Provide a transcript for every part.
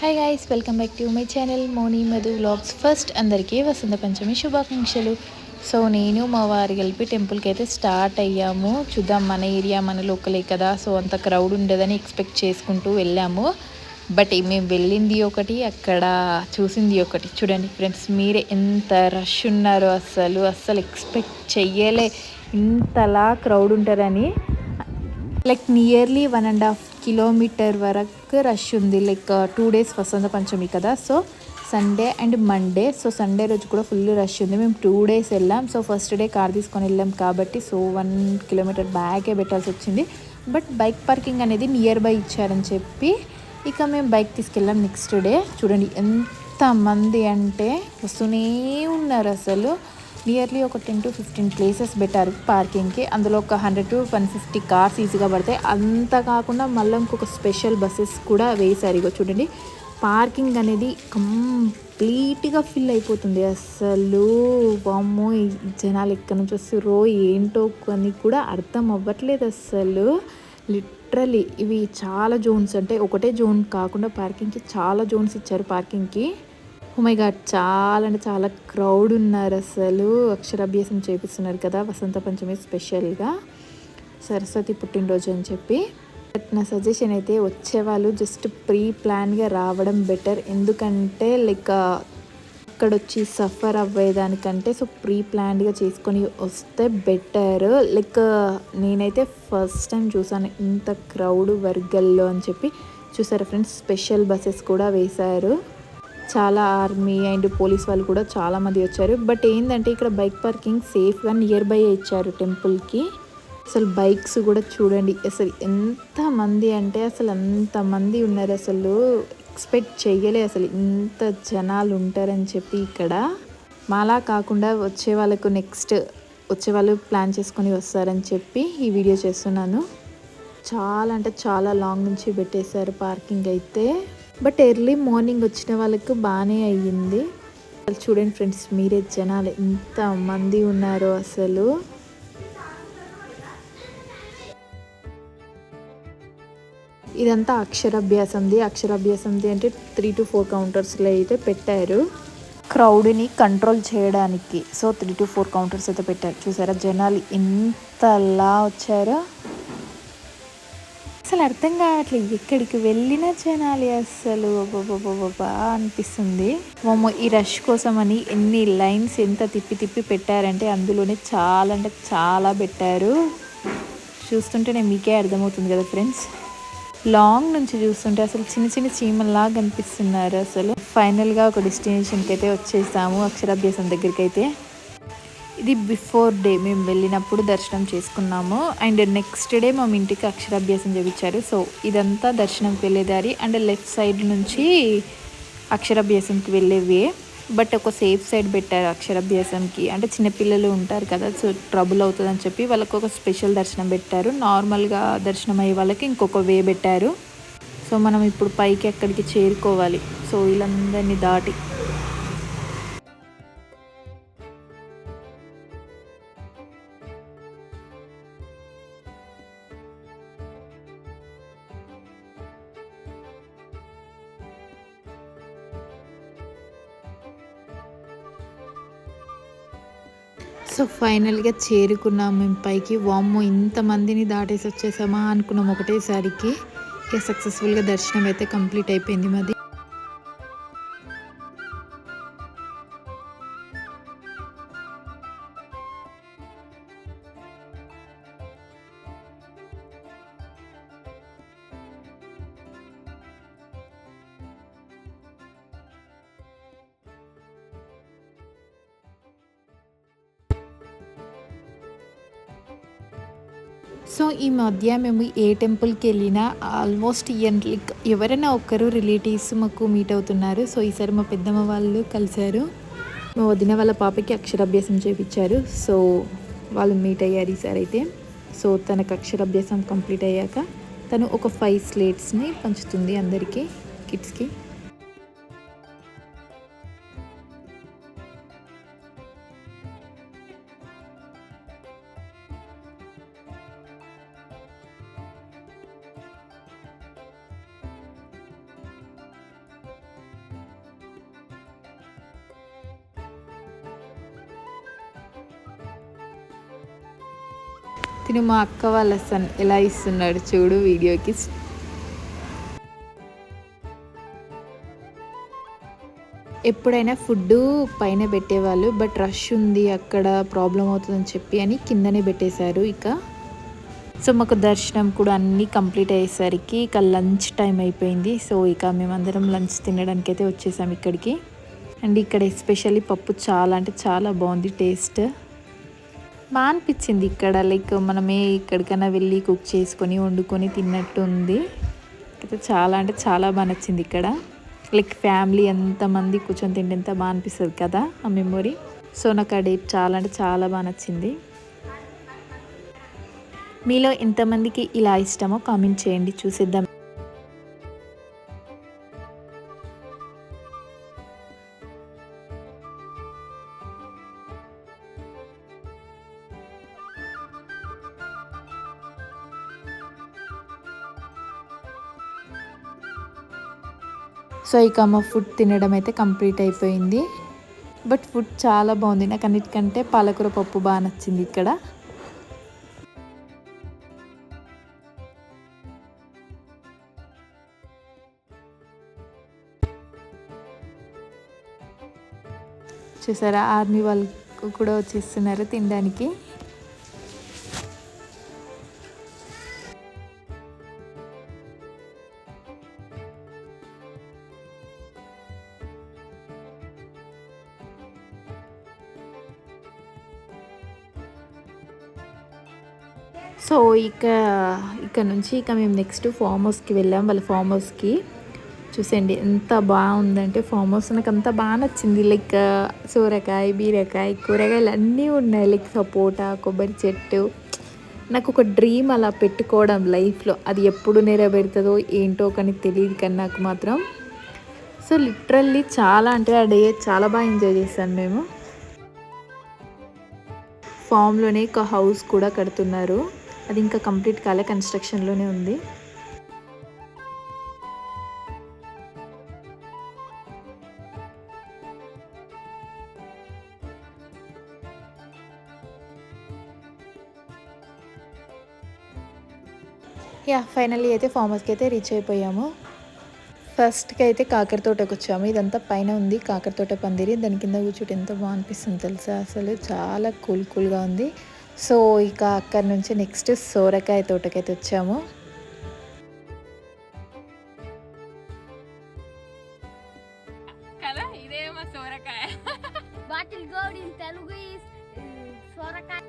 Hi guys welcome back to my channel Moni Madhu vlogs first అందరికీ వసంత పంచమి శుభాకాంక్షలు. So నేను మా వారు కలిపి టెంపుల్కి అయితే స్టార్ట్ అయ్యాము. చూద్దాం మన ఏరియా మన లోకలే కదా సో అంత క్రౌడ్ ఉండదని ఎక్స్పెక్ట్ చేసుకుంటూ వెళ్ళాము. బట్ మేము వెళ్ళింది ఒకటి అక్కడ చూసింది ఒకటి. చూడండి ఫ్రెండ్స్ మీరే ఎంత రష్ ఉన్నారో అస్సలు అస్సలు ఎక్స్పెక్ట్ చెయ్యలే. ఇంతలా క్రౌడ్ ఉంటారని like nearly one and half kilometre వరకు రష్ ఉంది. Like two days Vasantha Panchami కదా. So Sunday and Monday so Sunday రోజు కూడా ఫుల్ రష్ ఉంది. మేము టూ డేస్ వెళ్ళాం. సో ఫస్ట్ డే కార్ తీసుకొని వెళ్ళాం కాబట్టి సో వన్ కిలోమీటర్ బ్యాకే పెట్టాల్సి వచ్చింది. బట్ బైక్ పార్కింగ్ అనేది నియర్ బై ఇచ్చారని చెప్పి ఇక మేము బైక్ తీసుకెళ్ళాం నెక్స్ట్ డే చూడండి ఎంతమంది అంటే వస్తూనే ఉన్నారు అసలు. నియర్లీ ఒక టెన్ టు ఫిఫ్టీన్ ప్లేసెస్ పెట్టారు పార్కింగ్కి అందులో ఒక hundred to one fifty cars ఈజీగా పడతాయి. అంత కాకుండా మళ్ళీ ఇంకొక స్పెషల్ బస్సెస్ కూడా వేశారు. ఇగో చూడండి. పార్కింగ్ అనేది కంప్లీట్గా ఫిల్ అయిపోతుంది. అసలు వామ్మో జనాలు ఎక్కడి నుంచి వస్తారో ఏంటో అని కూడా అర్థం అవ్వట్లేదు అసలు లిటరలీ ఇవి చాలా జోన్స్ అంటే ఒకటే జోన్ కాకుండా పార్కింగ్కి చాలా జోన్స్ ఇచ్చారు పార్కింగ్కి Oh మై గాడ్ చాలా అంటే చాలా క్రౌడ్ ఉన్నారు అసలు. అక్షరాభ్యాసం చేపిస్తున్నారు కదా వసంత పంచమి స్పెషల్గా సరస్వతి పుట్టినరోజు అని చెప్పి. బట్ నా సజెషన్ అయితే వచ్చేవాళ్ళు జస్ట్ ప్రీ ప్లాన్గా రావడం బెటర్ ఎందుకంటే లైక్ అక్కడ వచ్చి సఫర్ అవ్వేదానికంటే సో ప్రీ ప్లాన్డ్గా చేసుకొని వస్తే బెటర్ లైక్ నేనైతే ఫస్ట్ టైం చూసాను ఇంత క్రౌడ్ వర్గల్లో అని చెప్పి. చూసారా ఫ్రెండ్స్ స్పెషల్ బస్సెస్ కూడా వేశారు. చాలా ఆర్మీ అండ్ పోలీస్ వాళ్ళు కూడా చాలామంది వచ్చారు. బట్ ఏంటంటే ఇక్కడ బైక్ పార్కింగ్ సేఫ్గా నియర్ బై ఇచ్చారు టెంపుల్కి. అసలు బైక్స్ కూడా చూడండి అసలు ఎంతమంది అంటే అసలు అంతమంది ఉన్నారు. అసలు ఎక్స్పెక్ట్ చేయలే అసలు ఇంత జనాలు ఉంటారని చెప్పి ఇక్కడ. మాలా కాకుండా వచ్చే వాళ్ళకు నెక్స్ట్ వచ్చే వాళ్ళు ప్లాన్ చేసుకొని వస్తారని చెప్పి ఈ వీడియో చేస్తున్నాను. చాలా అంటే చాలా లాంగ్ నుంచి పెట్టేశారు పార్కింగ్ అయితే. బట్ ఎర్లీ మార్నింగ్ వచ్చిన వాళ్ళకు బాగానే అయ్యింది. చూడండి ఫ్రెండ్స్ మీరే జనాలు ఎంత మంది ఉన్నారో అసలు. ఇదంతా అక్షరాభ్యాసంది. అక్షరాభ్యాసంది అంటే త్రీ టు ఫోర్ కౌంటర్స్లో అయితే పెట్టారు. క్రౌడ్ని కంట్రోల్ చేయడానికి. So three to four counters అయితే పెట్టారు. చూసారా జనాలు ఎంతలా వచ్చారో. అసలు అర్థం కావట్లేదు. ఎక్కడికి వెళ్ళిన జనాలి అసలు బాబా అనిపిస్తుంది. మమ్మ ఈ రష్ కోసం అని ఎన్ని లైన్స్ ఎంత తిప్పి తిప్పి పెట్టారంటే అందులోనే చాలా అంటే చాలా పెట్టారు. చూస్తుంటేనే మీకే అర్థమవుతుంది కదా ఫ్రెండ్స్. లాంగ్ నుంచి చూస్తుంటే అసలు చిన్న చిన్న చీమల్లాగా కనిపిస్తున్నారు అసలు. ఫైనల్గా ఒక డెస్టినేషన్కి అయితే వచ్చేసాము అక్షరాభ్యాసం దగ్గరికి అయితే ఇది బిఫోర్ డే మేము వెళ్ళినప్పుడు దర్శనం చేసుకున్నాము. అండ్ నెక్స్ట్ డే మా ఇంటికి అక్షరాభ్యాసం చేయించారు సో ఇదంతా దర్శనంకి వెళ్ళేదారి అండ్ లెఫ్ట్ సైడ్ నుంచి అక్షరాభ్యాసంకి వెళ్ళేవే. బట్ ఒక సేఫ్ సైడ్ పెట్టారు అక్షరాభ్యాసంకి. అంటే చిన్నపిల్లలు ఉంటారు కదా సో ట్రబుల్ అవుతుందని చెప్పి వాళ్ళకు ఒక స్పెషల్ దర్శనం పెట్టారు. నార్మల్గా దర్శనం అయ్యే వాళ్ళకి ఇంకొక వే పెట్టారు. సో మనం ఇప్పుడు పైకి అక్కడికి చేరుకోవాలి. సో వీళ్ళందరినీ దాటి. సో ఫైనల్గా చేరుకున్నాం మేము పైకి. వామ్మో ఇంతమందిని దాటేసి వచ్చేసామా అనుకున్నాం ఒకటేసారికి. ఇక సక్సెస్ఫుల్గా దర్శనం అయితే కంప్లీట్ అయిపోయింది మాది. సో ఈ మధ్య మేము ఏ టెంపుల్కి వెళ్ళినా ఆల్మోస్ట్ లైక్ ఎవరైనా ఒక్కరు రిలేటివ్స్ మాకు మీట్ అవుతున్నారు. సో ఈసారి మా పెద్దమ్మ వాళ్ళు కలిశారు. మా వదిన వాళ్ళ పాపకి అక్షరాభ్యాసం చేయించారు సో వాళ్ళు మీట్ అయ్యారు ఈసారి అయితే. సో తనకు అక్షరాభ్యాసం కంప్లీట్ అయ్యాక తను ఒక ఫైవ్ స్లేట్స్ని పంచుతుంది అందరికీ కిడ్స్కి. తిను మా అక్క వాళ్ళ సన్ ఎలా ఇస్తున్నాడు చూడు వీడియోకి. ఎప్పుడైనా ఫుడ్ పైన పెట్టేవాళ్ళు బట్ రష్ ఉంది అక్కడ ప్రాబ్లం అవుతుందని చెప్పి అని కిందనే పెట్టేశారు ఇక. సో మాకు దర్శనం కూడా అన్నీ కంప్లీట్ అయ్యేసరికి ఇక లంచ్ టైం అయిపోయింది. సో ఇక మేమందరం లంచ్ తినడానికి అయితే వచ్చేసాం ఇక్కడికి. అండ్ ఇక్కడ ఎస్పెషల్లీ పప్పు చాలా అంటే చాలా బాగుంది టేస్ట్. బాగా అనిపించింది ఇక్కడ. లైక్ మనమే ఎక్కడికైనా వెళ్ళి కుక్ చేసుకొని వండుకొని తిన్నట్టు ఉంది అయితే చాలా అంటే చాలా బాగా నచ్చింది ఇక్కడ. లైక్ ఫ్యామిలీ ఎంతమంది కూర్చొని తింటే ఎంత బాగా అనిపిస్తుంది కదా ఆ మెమొరీ. సో నాకు ఆ డేట్ చాలా అంటే చాలా బాగా నచ్చింది. మీలో ఎంతమందికి ఇలా ఇష్టమో కామెంట్ చేయండి. చూసేద్దాం సో ఇక మా ఫుడ్ తినడం అయితే కంప్లీట్ అయిపోయింది. బట్ ఫుడ్ చాలా బాగుంది. నాకు అన్నిటికంటే పాలకూర పప్పు బాగా నచ్చింది ఇక్కడ. చూసారా? ఆర్మీ వాళ్ళు కూడా వచ్చేస్తున్నారు తినడానికి. సో ఇక ఇక్కడ నుంచి ఇక మేము నెక్స్ట్ ఫామ్ హౌస్కి వెళ్ళాం వాళ్ళ ఫామ్ హౌస్కి చూసండి ఎంత బాగుందంటే ఫామ్ హౌస్ నాకు అంత బాగా నచ్చింది. లైక్ సూరకాయ బీరకాయ కూరగాయలు అన్నీ ఉన్నాయి. లైక్ సపోటా కొబ్బరి చెట్టు. నాకు ఒక డ్రీమ్ అలా పెట్టుకోవడం లైఫ్లో. అది ఎప్పుడు నెరవేరుతుందో ఏంటో కానీ తెలియదు కానీ నాకు మాత్రం. సో లిటరల్లీ చాలా అంటే ఆ డే చాలా బాగా ఎంజాయ్ చేశాను మేము. ఫామ్లోనే ఒక హౌస్ కూడా కడుతున్నారు. అది ఇంకా కంప్లీట్ కాలే కన్స్ట్రక్షన్లోనే ఉంది. యా ఫైనల్లీ అయితే ఫామ్ హౌస్కి అయితే రీచ్ అయిపోయాము. ఫస్ట్కి అయితే కాకర తోటకు వచ్చాము. ఇదంతా పైన ఉంది కాకర తోట పందిరి. దాని కింద కూర్చుంటే ఎంత బాగా అనిపిస్తుంది తెలుసా? అసలు చాలా కూల్ కూల్గా ఉంది. సో ఇక అక్కడి నుంచి నెక్స్ట్ సోరకాయ తోటకైతే వచ్చాము. కదా ఇదేమో సోరకాయ. Bottle gourd in Telugu is సొరకాయ.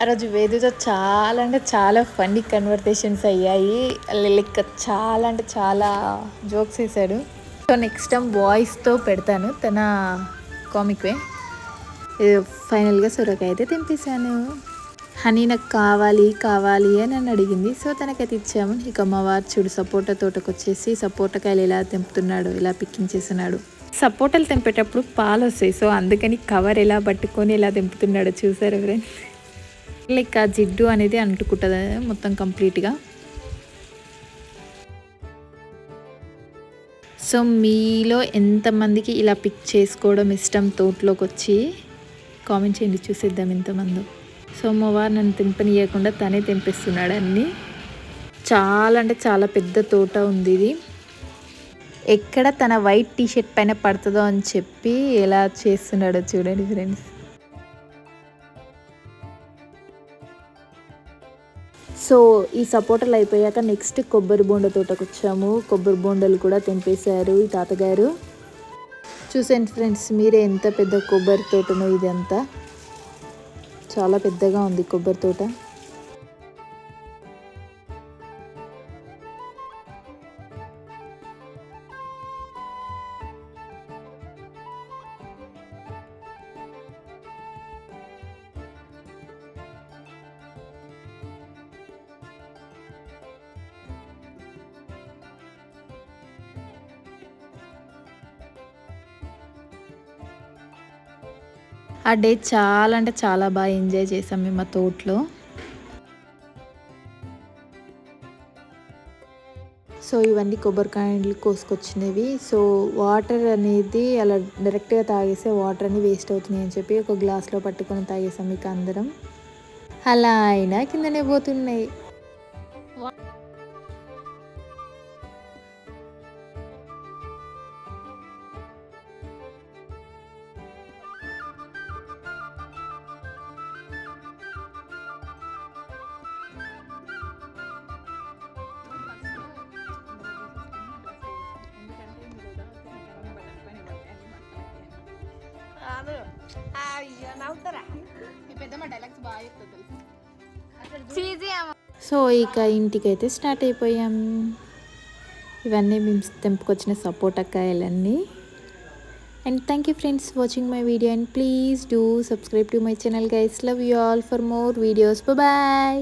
ఆ రోజు వేదితో చాలా అంటే చాలా ఫన్నీ కన్వర్సేషన్స్ అయ్యాయి. లైక్ చాలా అంటే చాలా జోక్స్ వేశాడు. సో నెక్స్ట్ టైం వాయిస్తో పెడతాను తన కామిక్ వే. ఫైనల్గా సొరకాయ అయితే తెంపేశాను. హనీ నాకు కావాలి కావాలి అని నన్ను అడిగింది. సో తనకైతే ఇచ్చాము. ఇక మా వారు చూడు సపోటా తోటకు వచ్చేసి సపోటాకాయలు ఎలా తెంపుతున్నాడు ఎలా పిక్కించేస్తున్నాడు సపోటాలు తెంపేటప్పుడు పాలు వస్తాయి. సో అందుకని కవర్ ఎలా పట్టుకొని ఎలా తెంపుతున్నాడో చూసారు ఫ్రెండ్స్ లైక్ ఆ జిడ్డు అనేది అంటుకుంటుంది మొత్తం కంప్లీట్గా. సో మీలో ఎంతమందికి ఇలా పిక్ చేసుకోవడం ఇష్టం తోటలోకి వచ్చి కామెంట్ చేయండి చూసేద్దాం ఎంతమందో. సో మా నన్ను తెంపనీయకుండా తనే తెంపిస్తున్నాడు అన్నీ. చాలా అంటే చాలా పెద్ద తోట ఉంది ఇది. ఎక్కడ తన వైట్ టీ షర్ట్ పైన పడుతుందో అని చెప్పి ఎలా చేస్తున్నాడో చూడండి ఫ్రెండ్స్. సో ఈ సపోటలు అయిపోయాక నెక్స్ట్ కొబ్బరి బొండ తోటకు వచ్చాము కొబ్బరి బొండలు కూడా తెంపేశారు ఈ తాతగారు. చూసేయండి ఫ్రెండ్స్ మీరే ఎంత పెద్ద కొబ్బరి తోటనో ఇదంతా. చాలా పెద్దగా ఉంది కొబ్బరి తోట. ఆ డే చాలా అంటే చాలా బాగా ఎంజాయ్ చేసాం మేము ఆ తోటలో. సో ఇవన్నీ కొబ్బరికాయలు కోసుకొచ్చినవి. సో వాటర్ అనేది అలా డైరెక్ట్గా తాగేస్తే వాటర్ అని వేస్ట్ అవుతున్నాయి అని చెప్పి ఒక గ్లాస్లో పట్టుకొని తాగేసాం మీకు అందరం. అలా అయినా కిందనే పోతున్నాయి. పెద్దమ్మ డైలాగ్స్ బాగా చెప్తుంది చీజీ సో ఇక ఇంటికైతే స్టార్ట్ అయిపోయాం. ఇవన్నీ మేము తెంపుకొచ్చిన సపోటా కాయలన్నీ and thank you friends watching my video and please do subscribe to my channel guys love you all for more videos bye